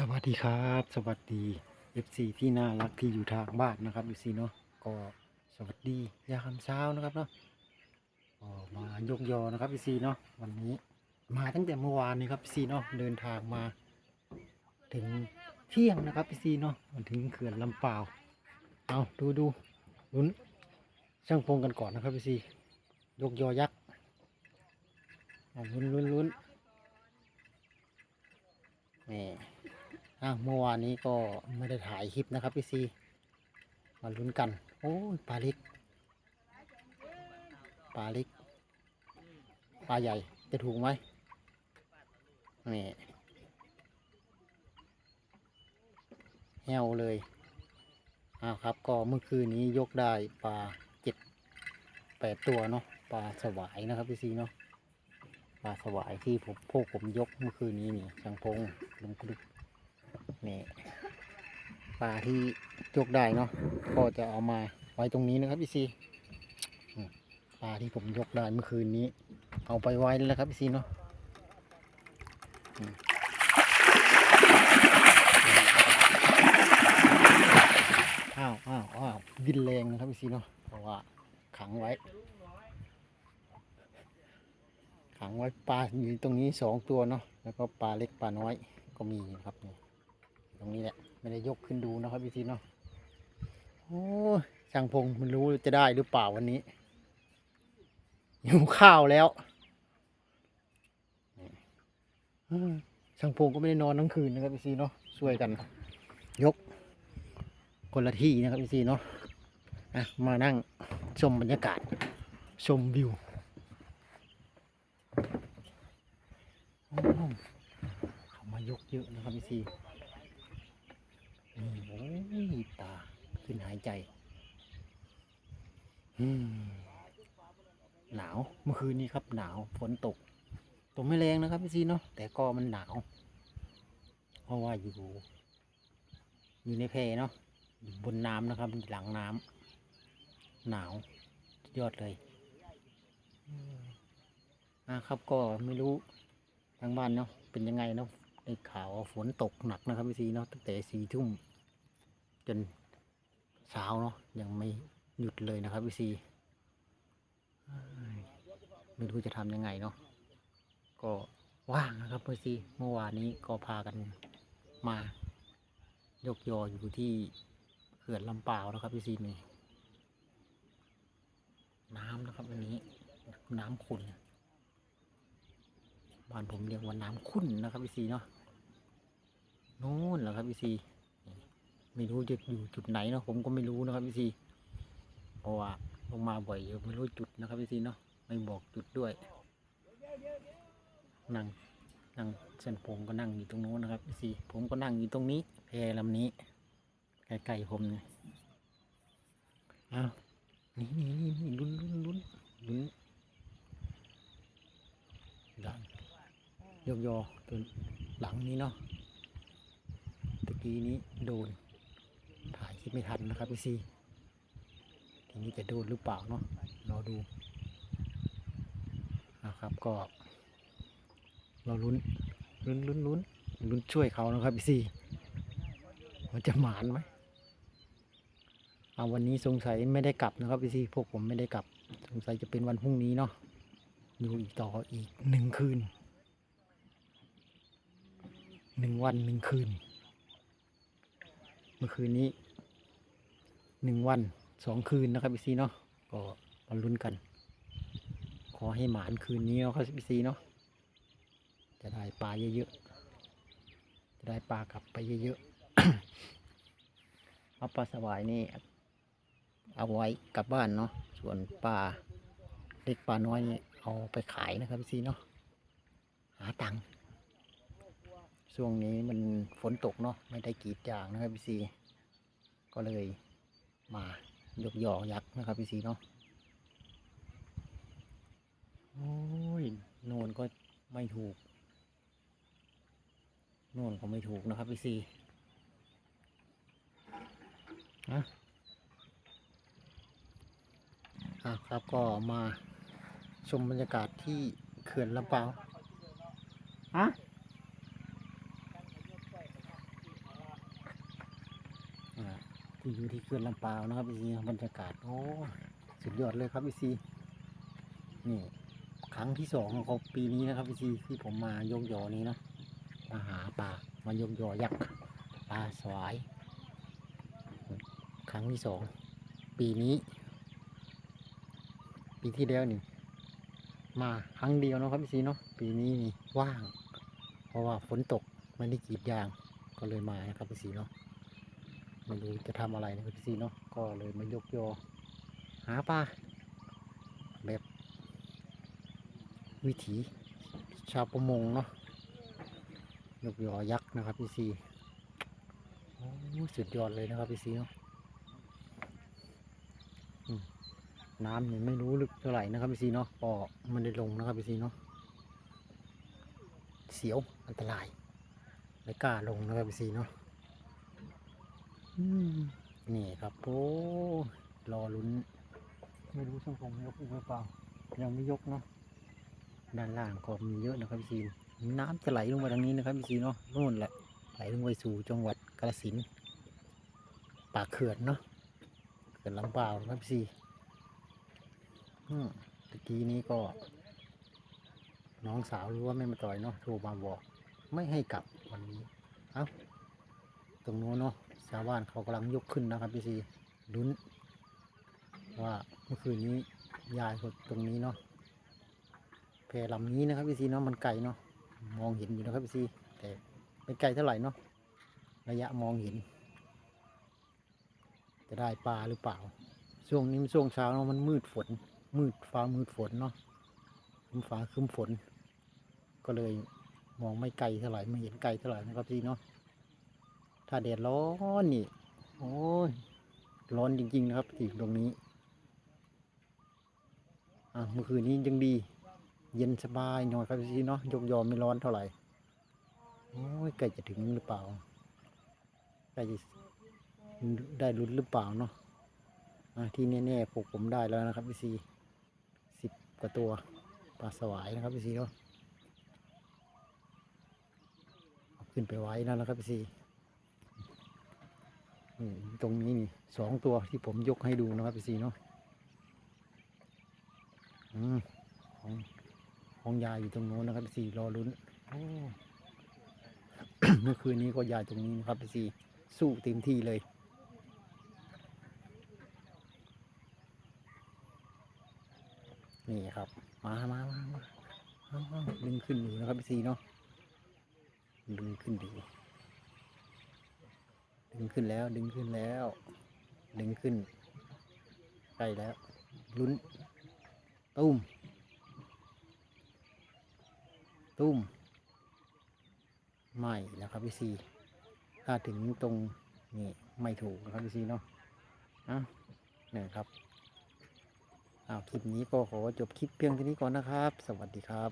สวัสดีครับ สวัสดี FC ที่น่ารักที่อยู่ทางบ้านนะครับ FC เนาะก็สวัสดียามเช้านะครับเนาะก็มายกยอนะครับ FC เนาะวันนี้มาตั้งแต่เมื่อวานนี้ครับ FC เนาะเดินทางมา ถึงเที่ยงนะครับ FC เนาะมาถึงเขื่อนลำเปล่าวเอาดูดูลุ้นช่างพงกันก่อนนะครับ FC ยกยอยักษ์ลุ้นลุ้นลุ้นนี่ อะเมื่อวานนี้ก็ไม่ได้ถ่ายคลิปนะครับพี่ซีมาลุ้นกัน โอ้ยปลาเล็กปลาเล็กปลาใหญ่ จะถูกไหมนี่แหวเลยอ้าวครับ ก็เมื่อคืนนี้ยกได้ปลาเจ็ดแปดตัวเนาะปลาสวายนะครับพี่ซีเนาะปลาสวายที่ผมพวกผมยกเมื่อคืนนี้นี่ช่างพงลุงกรุก นี่ปลาที่ยกได้เนาะก็จะเอามาไว้ตรงนี้นะครับพี่ซีปลาที่ผมยกได้เมื่อคืนนี้ เอาไปไว้แล้วนะครับพี่ซีเนาะอ้าวอ้าวอ้าวดินแรงนะครับพี่ซีเนาะเพราะว่าขังไว้ ขังไว้ปลาอยู่ตรงนี้สองตัวเนาะแล้วก็ปลาเล็กปลาน้อยก็มีนะครับนี่ ตรงนี้แหละ ไม่ได้ยกขึ้นดูนะครับพี่ทีเนาะโอ้ช่างพงมันรู้จะได้หรือเปล่าวันนี้หิวข้าวแล้วช่างพงก็ไม่ได้นอนทั้งคืนนะครับพี่ซีเนาะช่วยกัน ยก คนละที่นะครับพี่ซีเนาะอะมานั่งชมบรรยากาศ ชมวิวเขามายกเยอะนะครับพี่ซี โอ้ยตาขึ้นหายใจหนาวเมื่อคืนนี้ครับหนาวฝนตก ตกไม่แรงนะครับพี่ซีเนาะแต่ก็มันหนาว เพราะว่าอยู่อยู่ในแพเนาะอยู่บนน้ำนะครับหลังน้ำหนาวยอดเลยอะครับก็ไม่รู้ทางบ้านเนาะเป็นยังไงเนาะ ได้ข่าวว่าฝนตกหนักนะครับพี่ซีเนาะตั้งแต่สี่ทุ่มจนเช้าเนาะยังไม่หยุดเลยนะครับพี่ซีไม่รู้จะทำยังไงเนาะก็ว่างนะครับพี่ซีเมื่อวานนี้ก็พากันมายกยออยู่ที่เขื่อนลำเปล่านะครับพี่ซีนี่น้ำนะครับอันนี้น้ำขุ่นบ้านผมเรียกว่าน้ำขุ่นนะครับพี่ซีเนาะ นู่นเหรอครับพี่ซีไม่รู้จะอยู่จุดไหนเนาะผมก็ไม่รู้นะครับพี่ซีเพราะว่าลงมาบ่อยอยู่ไม่รู้จุดนะครับพี่ซีเนาะไม่บอกจุดด้วยนั่งนั่งเส้นผมก็นั่งอยู่ตรงโน้นนะครับพี่ซีผมก็นั่งอยู่ตรงนี้แพลำนี้ใกล้ๆผมเนี่ยอ้าวนี่นี่นี่นี่ลุ้นลุ้นลุ้นลุ้นดันยกยอตัวหลังนี้เนาะ กี้นี้โดน ถ่ายคลิปไม่ทันนะครับพี่ซีทีนี้จะโดนหรือเปล่าเนาะรอดูนะครับก็เราลุ้นลุ้นลุ้นลุ้นลุ้นช่วยเขานะครับพี่ซีมันจะหมานไหมเอาวันนี้สงสัยไม่ได้กลับนะครับพี่ซีพวกผมไม่ได้กลับ สงสัยจะเป็นวันพรุ่งนี้เนาะอยู่อีกต่ออีกหนึ่งคืนหนึ่งวันหนึ่งคืน เมื่อคืนนี้หนึ่งวันสองคืนนะครับพี่ซีเนาะก็มาลุ้นกัน ขอให้หมานคืนนี้เนาะครับพี่ซีเนาะจะได้ปลาเยอะๆจะได้ปลากลับไปเยอะๆเอาปลาสวายนี่เอาไว้กลับบ้านเนาะส่วนปลาเล็กปลาน้อยนี่เอาไปขายนะครับพี่ซีเนาะหาตังค์ ช่วงนี้มันฝนตกเนาะไม่ได้กรีดยางนะครับพี่ซีก็เลยมายกยอยักษ์นะครับพี่ซีเนาะโอ้ยโนนก็ไม่ถูกโนนก็ไม่ถูกนะครับพี่ซีนะอะครับก็มาชมบรรยากาศที่เขื่อนลำเปาวฮะ ที่อยู่ที่เขื่อนลำปาวนะครับพี่ซีบรรยากาศโอ้สุดยอดเลยครับพี่ซีนี่ครั้งที่สองของปีนี้นะครับพี่ซีที่ผมมายกยอนี้นะมาหาปลามายกยอยักษ์ปลาสวาย ครั้งที่สองปีนี้ ปีที่แล้วนี่มาครั้งเดียวนะครับพี่ซีเนาะปีนี้นี่ว่าง เพราะว่าฝนตกไม่ได้กรีดยางก็เลยมานะครับพี่ซีเนาะ ไม่รู้จะทำอะไรนะพี่ซีเนาะก็เลยมายกยอหาปลาแบบวิถีชาวประมงเนาะยกยอยักษ์นะครับพี่ซีโอ้สุดยอดเลยนะครับพี่ซีเนาะน้ำเนี่ยไม่รู้ลึกเท่าไหร่นะครับพี่ซีเนาะก็มันได้ลงนะครับพี่ซีเนาะเสียวอันตรายไม่กล้าลงนะครับพี่ซีเนาะ นี่ครับโอ้รอลุ้น ไม่รู้ช่างผมยกอีกหรือเปล่า ยังไม่ยกเนาะด้านล่างก็มีเยอะนะครับพี่ซีนน้ำจะไหลลงมาทางนี้นะครับพี่ซีเนาะนู่นแหละไหลลงไปสู่จังหวัดกาฬสินธุ์ปากเขื่อนเนาะเขื่อนลำปาวนะครับพี่ซีอืมตะกี้นี้ก็ น้องสาวหรู้ว่าแม่มาต่อยเนาะโทรมาบอก ไม่ให้กลับวันนี้ เอ้า ตรงโน้นเนาะ ชาวบ้านเขากำลังยกขึ้นนะครับพี่ซีลุ้น ว่าเมื่อคืนนี้ยายคนตรงนี้เนาะแพลำนี้นะครับพี่ซีเนาะมันไกลเนาะมองเห็นอยู่นะครับพี่ซีแต่ไม่ไกลเท่าไหร่เนาะระยะมองเห็น จะได้ปลาหรือเปล่า ช่วงนี้มันช่วงเช้าเนาะมันมืดฝน มืดฟ้ามืดฝนเนาะคึมฟ้าคึมฝน ก็เลยมองไม่ไกลเท่าไหร่ไม่เห็นไกลเท่าไหร่นะครับพี่เนาะ ถ้าแดดร้อนนี่ โอ้ย ร้อนจริงๆนะครับที่ตรงนี้ อะเมื่อคืนนี้ยังดี เย็นสบายหน่อยครับพี่เนาะยกยอมไม่ร้อนเท่าไหร่ โอ้ยใกล้จะถึงหรือเปล่าใกล้จะได้ลุ้นหรือเปล่าเนาะอะที่แน่ๆพวกผมได้แล้วนะครับพี่ซีสิบกว่าตัวปลาสวายนะครับพี่ซีเนาะขึ้นไปไว้นั่นแล้วครับพี่ซีนี่ ตรงนี้นี่สองตัวที่ผมยกให้ดูนะครับพี่ซีเนาะอืมของของยายอยู่ตรงโน้นนะครับสี่รอลุ้นโอ้เมื่อคืนนี้ก็ยายตรงนี้นะครับสี่สู้เต็มที่เลยนี่ครับมามามามาเอาเอาดึงขึ้นอยู่นะครับสี่เนาะดึงขึ้นดี ดึงขึ้นแล้ว ดึงขึ้นแล้ว ดึงขึ้นใกล้แล้ว ลุ้น ตุ้ม ตุ้มไม่นะครับพี่ซีถ้าถึงตรงนี่ไม่ถูกนะครับพี่ซีเนาะอะนี่ครับอ้าวคลิปนี้ก็ขอจบคลิปเพียงเท่านี้ก่อนนะครับ สวัสดีครับ